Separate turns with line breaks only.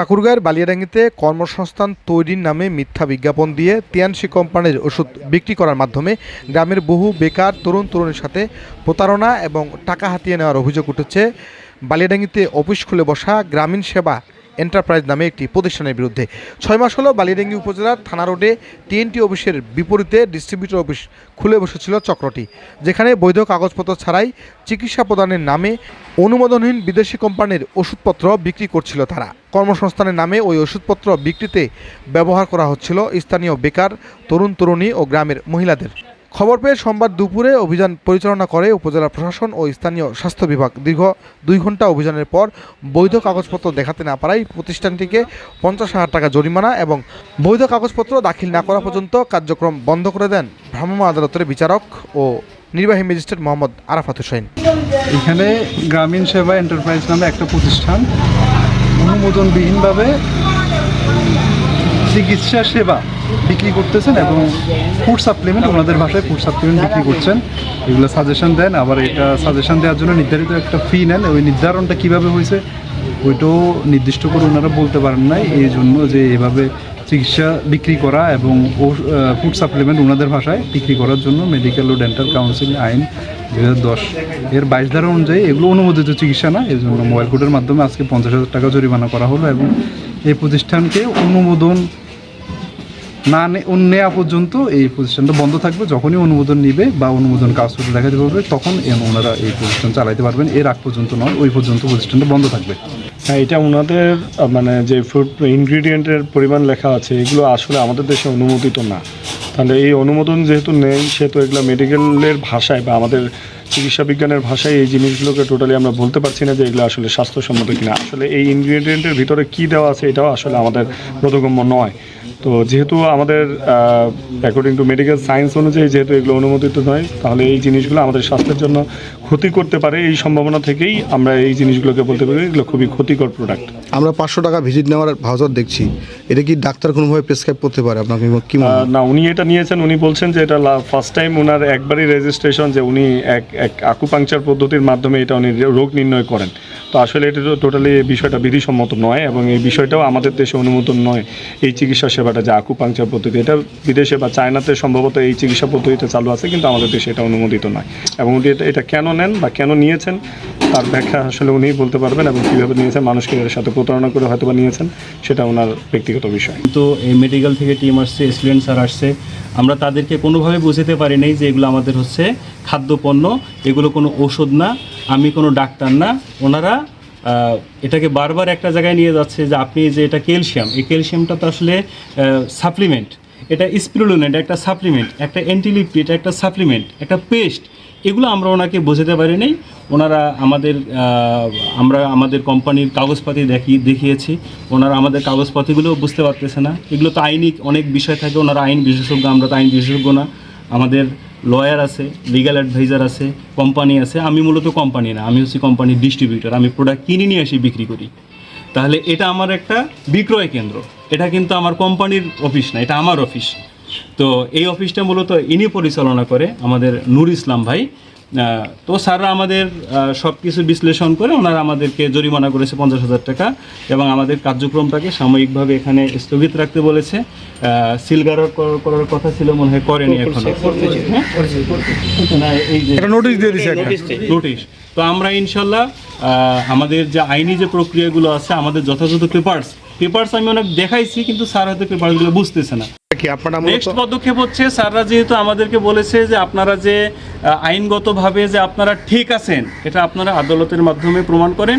ঠাকুরগাঁয়ের বালিয়াডাঙ্গিতে কর্মসংস্থান তৈরির নামে মিথ্যা বিজ্ঞাপন দিয়ে তিয়ানসি কোম্পানির ওষুধ বিক্রি করার মাধ্যমে গ্রামের বহু বেকার তরুণ তরুণের সাথে প্রতারণা এবং টাকা হাতিয়ে নেওয়ার অভিযোগ উঠেছে। বালিয়াডাঙ্গিতে অফিস খুলে বসা গ্রামীণ সেবা এন্টারপ্রাইজ নামে একটি প্রতিষ্ঠানের বিরুদ্ধে। ছয় মাস হলো বালিয়াডাঙ্গি উপজেলার থানা রোডে টিএনটি অফিসের বিপরীতে ডিস্ট্রিবিউটর অফিস খুলে বসেছিল চক্রটি, যেখানে বৈধ কাগজপত্র ছাড়াই চিকিৎসা প্রদানের নামে অনুমোদনহীন বিদেশি কোম্পানির ওষুধপত্র বিক্রি করছিল তারা। কর্মসংস্থানের নামে ওই ওষুধপত্র বিক্রিতে ব্যবহার করা হচ্ছিল স্থানীয় বেকার, তরুণ, তরুণী ও গ্রামের মহিলাদের। খবর পেয়ে সোমবার দুপুরে অভিযান পরিচালনা করে উপজেলা প্রশাসন ও স্থানীয় স্বাস্থ্য বিভাগ। দীর্ঘ দুই ঘণ্টা অভিযানের পর বৈধ কাগজপত্র দেখাতে না পারায় প্রতিষ্ঠানটিকে পঞ্চাশ হাজার টাকা জরিমানা এবং বৈধ কাগজপত্র দাখিল না করা পর্যন্ত কার্যক্রম বন্ধ করে দেন ভ্রাম্যমাণ আদালতের বিচারক ও নির্বাহী ম্যাজিস্ট্রেট মোহাম্মদ আরাফাত হোসেন।
এখানে গ্রামীণ সেবা এন্টারপ্রাইজ নামে একটা প্রতিষ্ঠান, অনুমোদনবিহীনভাবে চিকিৎসা সেবা বিক্রি করতেছেন এবং ফুড সাপ্লিমেন্ট, ওনাদের ভাষায় ফুড সাপ্লিমেন্ট বিক্রি করছেন। এগুলো সাজেশন দেন, আবার এটা সাজেশন দেওয়ার জন্য নির্ধারিত একটা ফি নেন। ওই নির্ধারণটা কীভাবে হয়েছে, ওইটাও নির্দিষ্ট করে ওনারা বলতে পারেন নাই। এই জন্য যে এভাবে চিকিৎসা বিক্রি করা এবং ফুড সাপ্লিমেন্ট ওনাদের ভাষায় বিক্রি করার জন্য মেডিকেল ও ডেন্টাল কাউন্সিল আইন দুই দশ এর বাইশ ধারা অনুযায়ী এগুলো অনুমোদিত চিকিৎসা না এর জন্য মোবাইল কোডের মাধ্যমে আজকে পঞ্চাশ হাজার টাকা জরিমানা করা হলো এবং এই প্রতিষ্ঠানকে অনুমোদন না নেওয়া পর্যন্ত এই প্রতিষ্ঠানটা বন্ধ থাকবে। যখনই অনুমোদন নিবে বা অনুমোদন কাজ করে দেখাতে পারবে, তখন ওনারা এই প্রতিষ্ঠান চালাইতে পারবেন। এর আগ পর্যন্ত নয়, ওই পর্যন্ত প্রতিষ্ঠানটা বন্ধ থাকবে।
হ্যাঁ এটা ওনাদের মানে যে ফুড ইনগ্রিডিয়েন্টের পরিমাণ লেখা আছে, এগুলো আসলে আমাদের দেশে অনুমোদিত না। তাহলে এই অনুমোদন যেহেতু নেই, সেহেতু এগুলো মেডিকেলের ভাষায় বা আমাদের চিকিৎসা বিজ্ঞানের ভাষায় এই জিনিসগুলোকে টোটালি আমরা বলতে পারছি না যে এগুলো আসলে স্বাস্থ্যসম্মত কিনা। আসলে এই ইনগ্রিডিয়েন্টের ভিতরে কী দেওয়া আছে, এটাও আসলে আমাদের বোধগম্য নয়। তো যেহেতু আমাদের অ্যাকর্ডিং টু মেডিকেল সায়েন্স অনুযায়ী যেহেতু এগুলো অনুমোদিত নয় তাহলে এই জিনিসগুলো আমাদের স্বাস্থ্যের জন্য ক্ষতি করতে পারে এই সম্ভাবনা থেকেই আমরা এই জিনিসগুলোকে বলতে পারি এগুলো খুবই ক্ষতিকর প্রোডাক্ট
আমরা পাঁচশো টাকা ভিজিট নেওয়ার ভাউচার দেখছি। এটা কি ডাক্তার কোনোভাবে প্রেসক্রাইব করতে পারে আপনাকে? কি
না উনি এটা নিয়েছেন উনি বলছেন যে এটা ফার্স্ট টাইম ওনার একবারই রেজিস্ট্রেশন যে উনি এক এক আকুপাংচার পদ্ধতির মাধ্যমে এটা উনি রোগ নির্ণয় করেন। তো আসলে এটা তো টোটালি বিষয়টা বিধিসম্মত নয় এবং এই বিষয়টাও আমাদের দেশে অনুমোদন নয় এই চিকিৎসা সেবাটা যে আকুপাংচার পদ্ধতি, এটা বিদেশে বা চায়নাতে সম্ভবত এই চিকিৎসা পদ্ধতিটা চালু আছে, কিন্তু আমাদের দেশে এটা অনুমোদিত নয়। এবং উনি এটা কেন নেন বা কেন নিয়েছেন, তার ব্যাখ্যা আসলে উনিই বলতে পারবেন এবং কীভাবে নিয়েছেন, মানুষকে এর সাথে প্রতারণা করে হয়তো বা নিয়েছেন, সেটা ওনার ব্যক্তিগত বিষয়।
তো এই মেডিকেল থেকে টিম আসছে স্টুডেন্ট স্যার আসছে, আমরা তাদেরকে কোনোভাবে বুঝতে পারি নাই যে এগুলো আমাদের হচ্ছে খাদ্যপণ্য, এগুলো কোনো ওষুধ না, আমি কোনো ডাক্তার না, ওনারা এটাকে বারবার একটা জায়গায় নিয়ে যাচ্ছে যে আপনি যে এটা ক্যালসিয়াম, এই ক্যালসিয়ামটা তো আসলে সাপ্লিমেন্ট এটা স্পিরুলিন এটা একটা সাপ্লিমেন্ট একটা অ্যান্টিলিপি এটা একটা সাপ্লিমেন্ট একটা পেস্ট এগুলো আমরা ওনাকে বোঝাতে পারি নাই। ওনারা আমাদের আমরা আমাদের কোম্পানির কাগজপাতি দেখি, দেখিয়েছি। ওনারা আমাদের কাগজপাতিগুলোও বুঝতে পারতেছে না। এগুলো তো আইনি অনেক বিষয় থাকে, ওনারা আইন বিশেষজ্ঞ, আমরা তো আইন বিশেষজ্ঞ না। আমাদের লয়ার আছে লিগ্যাল অ্যাডভাইজার আছে কোম্পানি আছে, আমি মূলত কোম্পানি না, আমি হচ্ছি কোম্পানির ডিস্ট্রিবিউটর আমি প্রোডাক্ট কিনে নিয়ে আসি বিক্রি করি। তাহলে এটা আমার একটা বিক্রয় কেন্দ্র, এটা কিন্তু আমার কোম্পানির অফিস না, এটা আমার অফিস তো এই অফিসটা মূলত ইনি পরিচালনা করে আমাদের নূর ইসলাম ভাই তো স্যাররা আমাদের সব কিছু বিশ্লেষণ করে ওনারা আমাদেরকে জরিমানা করেছে পঞ্চাশ হাজার টাকা এবং আমাদের কার্যক্রমটাকে সাময়িকভাবে এখানে স্থগিত রাখতে বলেছে। সিলগার করার কথা ছিল মনে হয় করেনি এখন। না এই যে
একটা নোটিশ দিয়ে
নোটিশ তো আমরা ইনশাল্লাহ আহ, আমাদের যে আইনি যে প্রক্রিয়াগুলো আছে আমাদের যথাযথ পেপার্স পেপার্স আমি অনেক দেখাইছি কিন্তু স্যার হয়তো পেপারগুলো বুঝতেছে না। নেক্সট পদক্ষেপ হচ্ছে স্যাররা যেহেতু আমাদেরকে বলেছে যে আপনারা যে আইনগতভাবে যে আপনারা ঠিক আছেন, এটা আপনারা আদালতের মাধ্যমে প্রমাণ করেন।